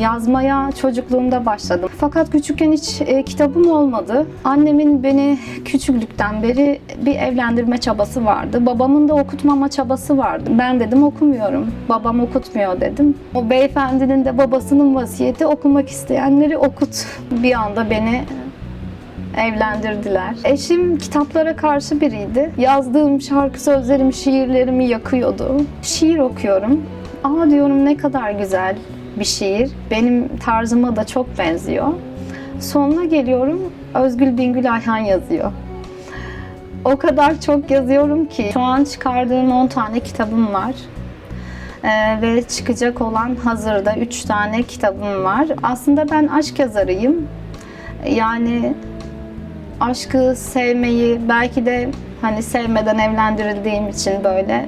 Yazmaya çocukluğumda başladım. Fakat küçükken hiç e, kitabım olmadı. Annemin beni küçüklükten beri bir evlendirme çabası vardı. Babamın da okutmama çabası vardı. Ben dedim okumuyorum. Babam okutmuyor dedim. O beyefendinin de babasının vasiyeti okumak isteyenleri okut. Bir anda beni evlendirdiler. Eşim kitaplara karşı biriydi. Yazdığım şarkı sözlerimi, şiirlerimi yakıyordu. Şiir okuyorum. Aa diyorum ne kadar güzel bir şiir. Benim tarzıma da çok benziyor. Sonuna geliyorum Özgül Bingül Ayhan yazıyor. O kadar çok yazıyorum ki şu an çıkardığım 10 tane kitabım var. Ee, ve çıkacak olan hazırda 3 tane kitabım var. Aslında ben aşk yazarıyım. Yani aşkı sevmeyi belki de hani sevmeden evlendirildiğim için böyle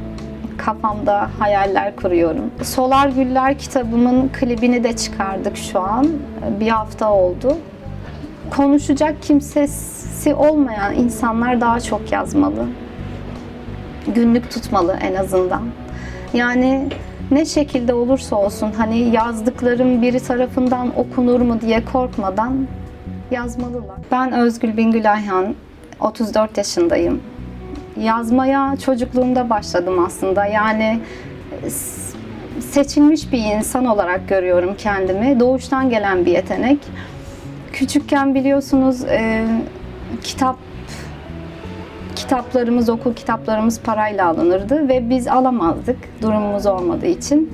kafamda hayaller kuruyorum. Solar Güller kitabımın klibini de çıkardık şu an. Bir hafta oldu. Konuşacak kimsesi olmayan insanlar daha çok yazmalı. Günlük tutmalı en azından. Yani ne şekilde olursa olsun hani yazdıklarım biri tarafından okunur mu diye korkmadan yazmalılar. Ben Özgül Bingül Ayhan, 34 yaşındayım. Yazmaya çocukluğumda başladım aslında. Yani s- seçilmiş bir insan olarak görüyorum kendimi. Doğuştan gelen bir yetenek. Küçükken biliyorsunuz e, kitap kitaplarımız, okul kitaplarımız parayla alınırdı ve biz alamazdık durumumuz olmadığı için.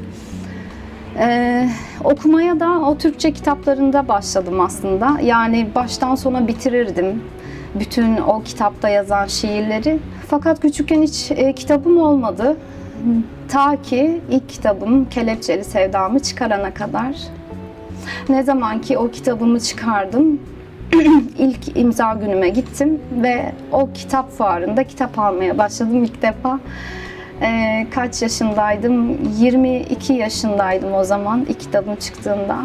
Ee, okumaya da o Türkçe kitaplarında başladım aslında. Yani baştan sona bitirirdim bütün o kitapta yazan şiirleri. Fakat küçükken hiç e, kitabım olmadı. Ta ki ilk kitabım Kelepçeli Sevdamı çıkarana kadar. Ne zaman ki o kitabımı çıkardım, ilk imza günüme gittim ve o kitap fuarında kitap almaya başladım ilk defa. Ee, kaç yaşındaydım? 22 yaşındaydım o zaman ilk kitabım çıktığında.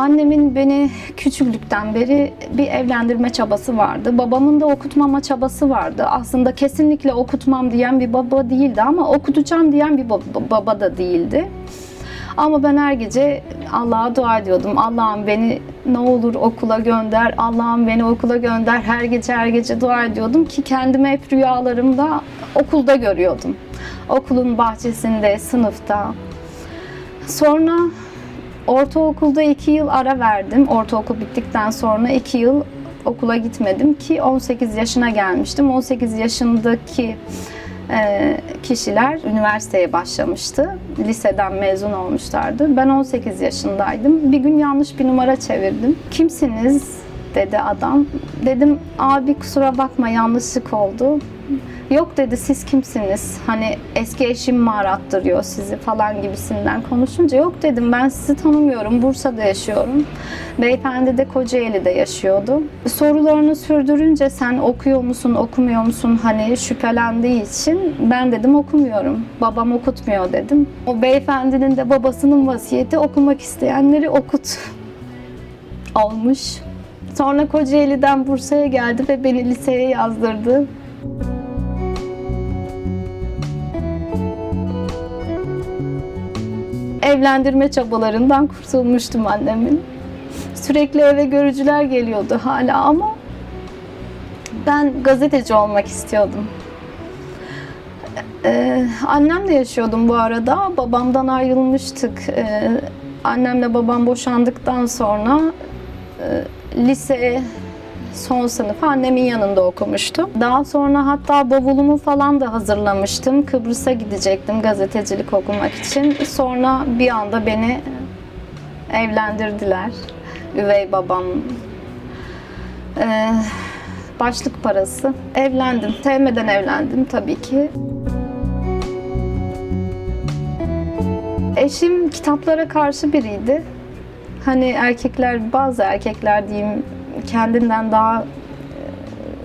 Annemin beni küçüklükten beri bir evlendirme çabası vardı. Babamın da okutmama çabası vardı. Aslında kesinlikle okutmam diyen bir baba değildi ama okutacağım diyen bir baba, da değildi. Ama ben her gece Allah'a dua ediyordum. Allah'ım beni ne olur okula gönder. Allah'ım beni okula gönder. Her gece her gece dua ediyordum ki kendimi hep rüyalarımda okulda görüyordum. Okulun bahçesinde, sınıfta. Sonra ortaokulda iki yıl ara verdim. Ortaokul bittikten sonra iki yıl okula gitmedim ki 18 yaşına gelmiştim. 18 yaşındaki e, kişiler üniversiteye başlamıştı. Liseden mezun olmuşlardı. Ben 18 yaşındaydım. Bir gün yanlış bir numara çevirdim. Kimsiniz dedi adam. Dedim abi kusura bakma yanlışlık oldu. Yok dedi siz kimsiniz? Hani eski eşim mi arattırıyor sizi falan gibisinden konuşunca yok dedim ben sizi tanımıyorum. Bursa'da yaşıyorum. Beyefendi de Kocaeli'de yaşıyordu. Sorularını sürdürünce sen okuyor musun, okumuyor musun hani şüphelendiği için ben dedim okumuyorum. Babam okutmuyor dedim. O beyefendinin de babasının vasiyeti okumak isteyenleri okut olmuş. Sonra Kocaeli'den Bursa'ya geldi ve beni liseye yazdırdı. Evlendirme çabalarından kurtulmuştum annemin. Sürekli eve görücüler geliyordu hala ama ben gazeteci olmak istiyordum. Ee, annemle yaşıyordum bu arada. Babamdan ayrılmıştık. Ee, annemle babam boşandıktan sonra e, lise son sınıf annemin yanında okumuştum. Daha sonra hatta bavulumu falan da hazırlamıştım. Kıbrıs'a gidecektim gazetecilik okumak için. Sonra bir anda beni evlendirdiler. Üvey babam. Ee, başlık parası. Evlendim. Sevmeden evlendim tabii ki. Eşim kitaplara karşı biriydi. Hani erkekler, bazı erkekler diyeyim kendinden daha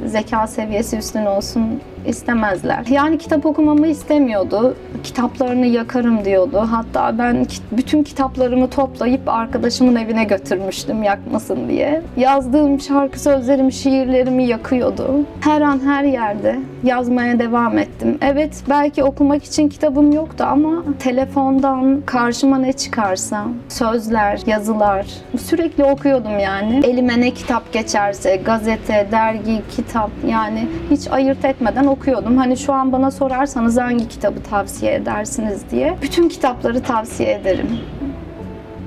e, zeka seviyesi üstün olsun istemezler. Yani kitap okumamı istemiyordu. Kitaplarını yakarım diyordu. Hatta ben bütün kitaplarımı toplayıp arkadaşımın evine götürmüştüm yakmasın diye. Yazdığım şarkı sözlerimi, şiirlerimi yakıyordu. Her an her yerde yazmaya devam ettim. Evet belki okumak için kitabım yoktu ama telefondan karşıma ne çıkarsa sözler, yazılar sürekli okuyordum yani. Elime ne kitap geçerse gazete, dergi, kitap yani hiç ayırt etmeden okuyordum. Hani şu an bana sorarsanız hangi kitabı tavsiye edersiniz diye bütün kitapları tavsiye ederim.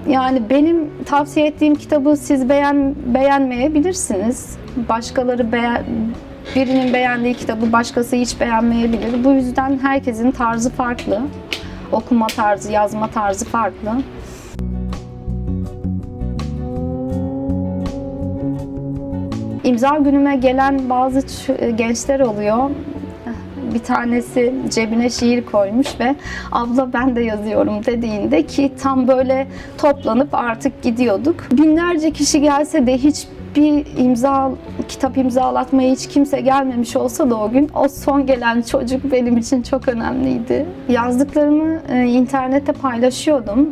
Yani benim tavsiye ettiğim kitabı siz beğen beğenmeyebilirsiniz. Başkaları beğen birinin beğendiği kitabı başkası hiç beğenmeyebilir. Bu yüzden herkesin tarzı farklı. Okuma tarzı, yazma tarzı farklı. İmza günüme gelen bazı gençler oluyor. Bir tanesi cebine şiir koymuş ve abla ben de yazıyorum dediğinde ki tam böyle toplanıp artık gidiyorduk. Binlerce kişi gelse de hiçbir imza kitap imzalatmaya hiç kimse gelmemiş olsa da o gün o son gelen çocuk benim için çok önemliydi. Yazdıklarımı e, internette paylaşıyordum.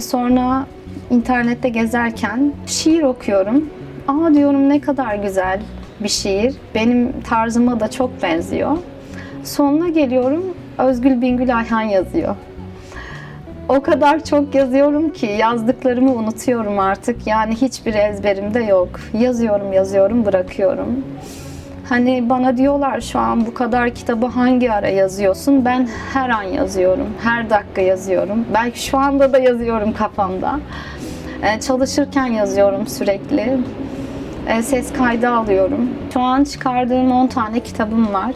Sonra internette gezerken şiir okuyorum. Aa diyorum ne kadar güzel bir şiir. Benim tarzıma da çok benziyor. Sonuna geliyorum Özgül Bingül Ayhan yazıyor. O kadar çok yazıyorum ki yazdıklarımı unutuyorum artık. Yani hiçbir ezberimde yok. Yazıyorum, yazıyorum, bırakıyorum. Hani bana diyorlar şu an bu kadar kitabı hangi ara yazıyorsun? Ben her an yazıyorum. Her dakika yazıyorum. Belki şu anda da yazıyorum kafamda. Ee, Çalışırken yazıyorum sürekli. Ee, Ses kaydı alıyorum. Şu an çıkardığım 10 tane kitabım var.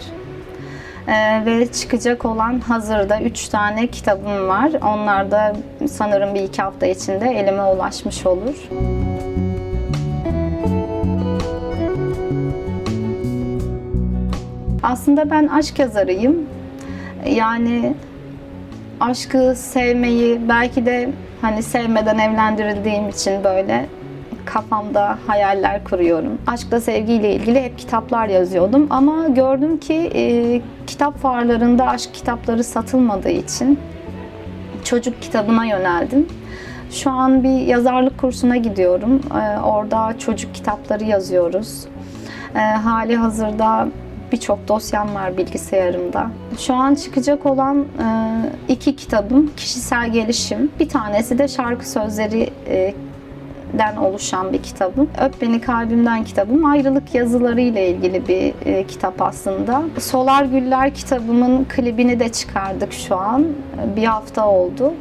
Ee, ve çıkacak olan hazırda 3 tane kitabım var. Onlar da sanırım bir iki hafta içinde elime ulaşmış olur. Aslında ben aşk yazarıyım. Yani aşkı sevmeyi belki de hani sevmeden evlendirildiğim için böyle kafamda hayaller kuruyorum. Aşkla sevgiyle ilgili hep kitaplar yazıyordum ama gördüm ki e, kitap fuarlarında aşk kitapları satılmadığı için çocuk kitabına yöneldim. Şu an bir yazarlık kursuna gidiyorum. E, orada çocuk kitapları yazıyoruz. E, hali hazırda birçok dosyam var bilgisayarımda. Şu an çıkacak olan e, iki kitabım kişisel gelişim. Bir tanesi de şarkı sözleri e, den oluşan bir kitabım. Öp Beni Kalbimden kitabım ayrılık yazıları ile ilgili bir e, kitap aslında. Solar Güller kitabımın klibini de çıkardık şu an. Bir hafta oldu.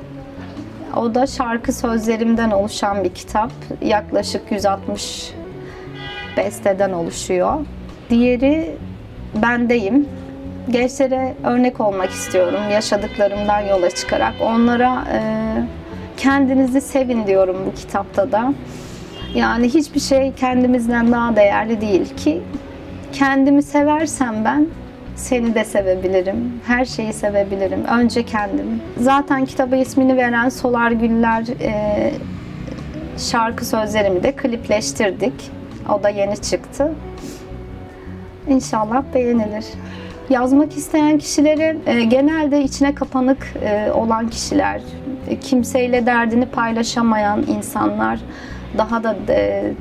O da şarkı sözlerimden oluşan bir kitap. Yaklaşık 160 besteden oluşuyor. Diğeri Bendeyim. Gençlere örnek olmak istiyorum yaşadıklarımdan yola çıkarak. Onlara e, kendinizi sevin diyorum bu kitapta da. Yani hiçbir şey kendimizden daha değerli değil ki kendimi seversem ben seni de sevebilirim. Her şeyi sevebilirim. Önce kendim. Zaten kitaba ismini veren Solar Güller e, şarkı sözlerimi de klipleştirdik. O da yeni çıktı. İnşallah beğenilir. Yazmak isteyen kişilerin e, genelde içine kapanık e, olan kişiler, e, kimseyle derdini paylaşamayan insanlar, daha da de,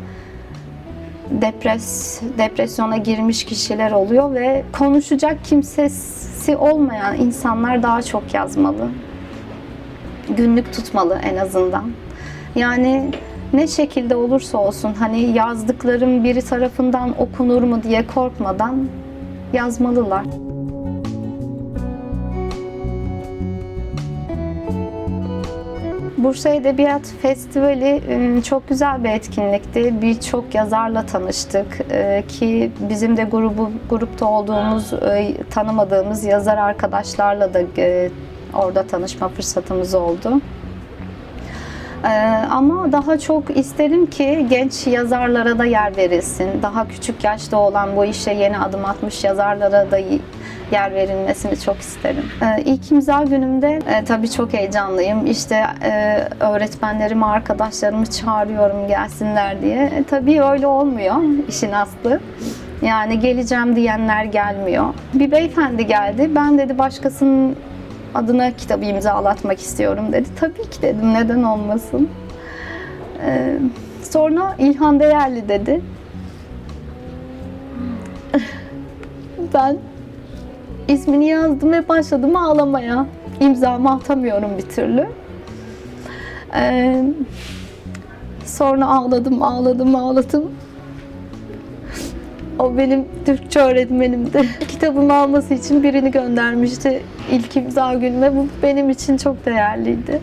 depres depresyona girmiş kişiler oluyor ve konuşacak kimsesi olmayan insanlar daha çok yazmalı. Günlük tutmalı en azından. Yani ne şekilde olursa olsun hani yazdıklarım biri tarafından okunur mu diye korkmadan yazmalılar. Bursa Edebiyat Festivali e, çok güzel bir etkinlikti. Birçok yazarla tanıştık E, ki bizim de grubu grupta olduğumuz, e, tanımadığımız yazar arkadaşlarla da orada tanışma fırsatımız oldu. Ee, ama daha çok isterim ki genç yazarlara da yer verilsin. Daha küçük yaşta olan bu işe yeni adım atmış yazarlara da yer verilmesini çok isterim. Ee, ilk imza günümde e, tabii çok heyecanlıyım. İşte e, öğretmenlerimi, arkadaşlarımı çağırıyorum gelsinler diye. E, tabii öyle olmuyor işin aslı. Yani geleceğim diyenler gelmiyor. Bir beyefendi geldi. Ben dedi başkasının adına kitabı imzalatmak istiyorum dedi. Tabii ki dedim neden olmasın. Ee, sonra İlhan Değerli dedi. Ben ismini yazdım ve başladım ağlamaya. İmzamı atamıyorum bir türlü. Ee, sonra ağladım, ağladım, ağladım. O benim Türkçe öğretmenimdi. Kitabımı alması için birini göndermişti ilk imza günüme. Bu benim için çok değerliydi.